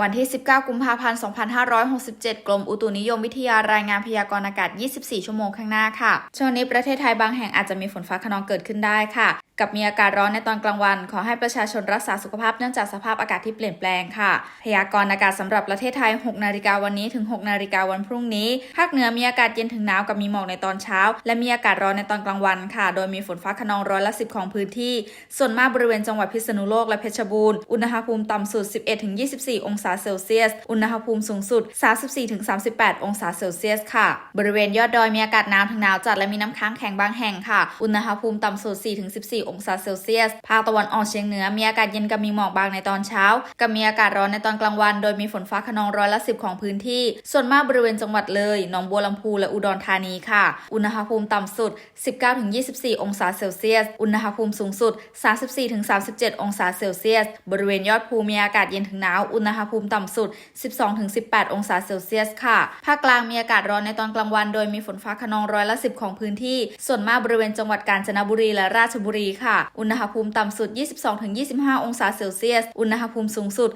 วันที่ 19 กุมภาพันธ์ 2567 กรมอุตุนิยมวิทยารายงานพยากรณ์อากาศ 24 ชั่วโมงข้างหน้าค่ะ ช่วงนี้ประเทศไทยบางแห่งอาจจะมีฝนฟ้าคะนองเกิดขึ้นได้ค่ะ กับมีอากาศร้อนในตอนกลางวัน ขอให้ประชาชนรักษาสุขภาพเนื่องจากสภาพอากาศที่เปลี่ยนแปลงค่ะ พยากรณ์อากาศสำหรับประเทศไทย 6 นาฬิกาวันนี้ถึง 6 นาฬิกาวันพรุ่งนี้ ภาคเหนือมีอากาศเย็นถึงหนาวกับมีหมอกในตอนเช้า และมีอากาศร้อนในตอนกลางวันค่ะ โดยมีฝนฟ้าคะนองร้อยละ10ของพื้นที่ ส่วนมากบริเวณจังหวัดพิษณุโลกและเพชรบูรณ์ อุณหภูมิต่ำสุด 11-24 องศาเซลเซียส อุณหภูมิสูงสุด 34-38 องศาเซลเซียสค่ะ บริเวณยอดดอยมีอากาศหนาวถึงหนาวจัดและมีน้ำค้างแข็งบางแห่งค่ะ อุณหภูมิต่ำสุด 4-14องศาเซลเซียส ภาคตะวันออกเฉียงเหนือมีอากาศเย็นกับมีหมอกบางในตอนเช้า กับมีอากาศร้อนในตอนกลางวัน โดยมีฝนฟ้าคะนองร้อยละ10ของพื้นที่ ส่วนมากบริเวณจังหวัดเลยหนองบัวลำพูและอุดรธานีค่ะ อุณหภูมิต่ำสุด 19-24 องศาเซลเซียส อุณหภูมิสูงสุด 34-37 องศาเซลเซียส บริเวณยอดภูมีอากาศเย็นถึงหนาว อุณหภูมิต่ำสุด 12-18 องศาเซลเซียสค่ะ ภาคกลางมีอากาศร้อนในตอนกลางวัน โดยมีฝนฟ้าคะนองร้อยละ10ของพื้นที่ ส่วนมากบริเวณจังหวัดกาญจนบุรีและราชบุรีค่ะ อุณหภูมิต่ำสุด 22-25 องศาเซลเซียส อุณหภูมิสูงสุด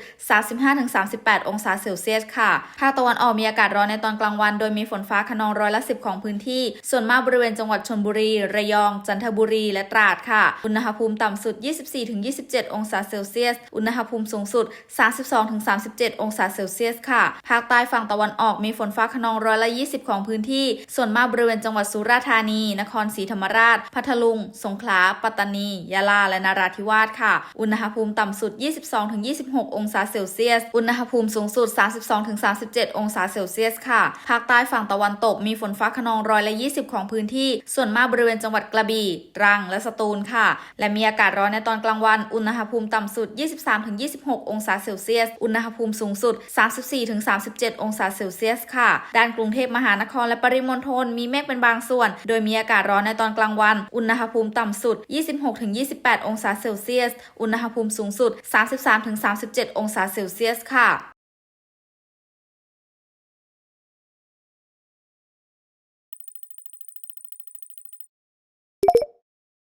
35-38 องศาเซลเซียสค่ะ ภาคตะวันออกมีอากาศร้อนในตอนกลางวัน โดยมีฝนฟ้าคะนองร้อยละ 10 ของพื้นที่ ส่วนมากบริเวณจังหวัดชนบุรี ระยอง จันทบุรี และตราดค่ะ อุณหภูมิต่ำสุด 24-27 องศาเซลเซียส อุณหภูมิสูงสุด 32-37 องศาเซลเซียสค่ะ ภาคใต้ฝั่งตะวันออกมีฝนฟ้าคะนองร้อยละ 20 ของพื้นที่ ส่วนมากบริเวณจังหวัดสุราษฎร์ธานี นครศรีธรรมราช พัทลุง สงขลา ปัตตานียะลา และนราธิวาสค่ะ อุณหภูมิต่ำสุด 22-26 องศาเซลเซียส อุณหภูมิสูงสุด 32-37 องศาเซลเซียสค่ะ ภาคใต้ฝั่งตะวันตกมีฝนฟ้าคะนองร้อยละ 20 ของพื้นที่ ส่วนมากบริเวณจังหวัดกระบี่ ตรัง และสตูลค่ะ และมีอากาศร้อนในตอนกลางวัน อุณหภูมิต่ำสุด 23-26 องศาเซลเซียส อุณหภูมิสูงสุด 34-37 องศาเซลเซียสค่ะ ด้านกรุงเทพมหานครและปริมณฑลมีเมฆเป็นบางส่วน โดยมีอากาศร้อนในตอนกลางวัน อุณหภูมิต่ำสุด26-28 องศาเซลเซียส อุณหภูมิสูงสุด 33-37 องศาเซลเซียสค่ะ